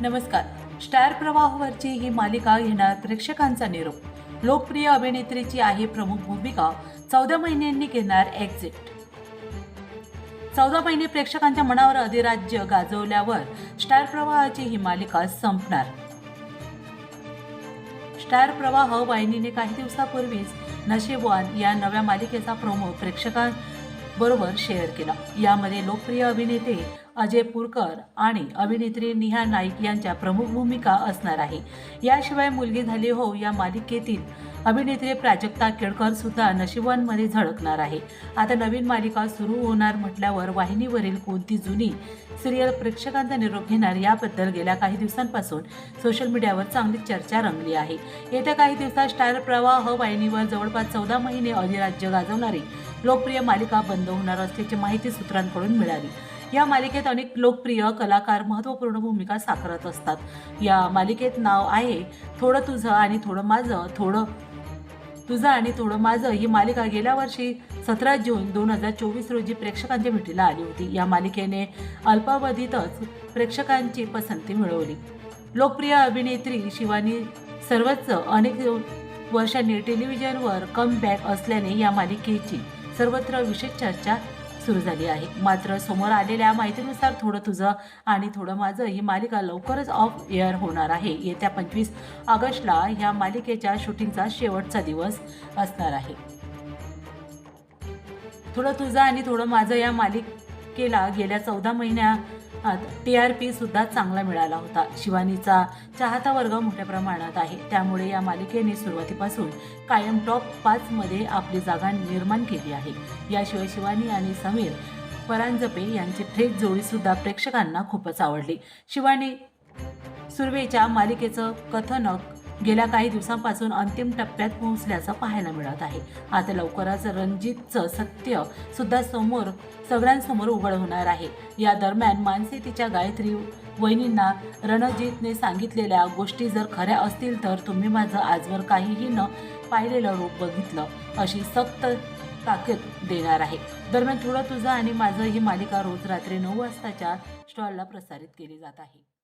नमस्कार. स्टार प्रवाहवरची ही मालिका घेणार प्रेक्षकांचा निरोप. लोकप्रिय अभिनेत्रीची आहे प्रमुख भूमिका. चौदा महिन्यांनी घेणार एक्झिट चौदा महिने प्रेक्षकांच्या मनावर अधिराज्य गाजवल्यावर स्टार प्रवाहाची ही मालिका संपणार. स्टार प्रवाह वाहिनीने काही दिवसापूर्वीच नशीबवान या नव्या मालिकेचा प्रोमो बरोबर शेअर केला. यामध्ये लोकप्रिय अभिनेते अजय पुरकर आणि अभिनेत्री निहा नाईक यांच्या प्रमुख भूमिका असणार आहे. याशिवाय मुलगी झाली हो या मालिकेतील अभिनेत्री प्राजक्ता केळकर सुद्धा नशिबांमध्ये झळकणार आहे. आता नवीन मालिका सुरू होणार म्हटल्यावर वाहिनीवरील कोणती जुनी सिरियल प्रेक्षकांचा निरोप घेणार याबद्दल गेल्या काही दिवसांपासून सोशल मीडियावर चांगली चर्चा रंगली आहे. येत्या काही दिवसात स्टार प्रवाह वाहिनीवर जवळपास चौदा महिने अधिराज्य गाजवणारी लोकप्रिय मालिका बंद होणार असल्याची माहिती सूत्रांकडून मिळाली. या मालिकेत अनेक लोकप्रिय कलाकार महत्त्वपूर्ण भूमिका साकारत असतात. या मालिकेत नाव आहे थोडं तुझं आणि थोडं माझं थोडं तुझं आणि थोडं माझं ही मालिका गेल्या वर्षी सतरा जून दोन हजार चोवीस रोजी प्रेक्षकांच्या भेटीला आली होती. या मालिकेने अल्पावधीतच प्रेक्षकांची पसंती मिळवली. लोकप्रिय अभिनेत्री शिवानी सर्वच अनेक वर्षांनी टेलिव्हिजनवर कम बॅक असल्याने या मालिकेची सर्वत्र विशेष चर्चा सुरू झाली आहे. मात्र समोर आलेल्या माहितीनुसार थोडं तुझं आणि थोडं माझं ही मालिका लवकरच ऑफ एअर होणार आहे. येत्या पंचवीस ऑगस्टला ह्या मालिकेच्या शूटिंगचा शेवटचा दिवस असणार आहे. थोडं तुझं आणि थोडं माझं या मालिकेला गेल्या चौदा महिन्या महिन्यात टी आर पी सुद्धा चांगला मिळाला होता. शिवानीचा चाहता वर्ग मोठ्या प्रमाणात आहे. त्यामुळे या मालिकेने सुरुवातीपासून कायम टॉप पाचमध्ये आपली जागा निर्माण केली आहे. याशिवाय शिवानी आणि समीर परांजपे यांची थेट जोडीसुद्धा प्रेक्षकांना खूपच आवडली. शिवानी सुर्वेच्या मालिकेचं कथनक गेल्या काही दिवसांपासून अंतिम टप्प्यात पोहोचल्याचं पाहायला मिळत आहे. आता लवकरच रणजितचं सत्य सुद्धा समोर सगळ्यांसमोर उघड होणार आहे. या दरम्यान मानसी तिच्या गायत्री वहिनींना रणजितने सांगितलेल्या गोष्टी जर खऱ्या असतील तर तुम्ही माझं आजवर काहीही न पाहिलेलं रूप बघितलं अशी सक्त ताकद देणार आहे. दरम्यान थोडं तुझं आणि माझं ही मालिका रोज रात्री नऊ वाजताच्या स्टॉलला प्रसारित केली जात आहे.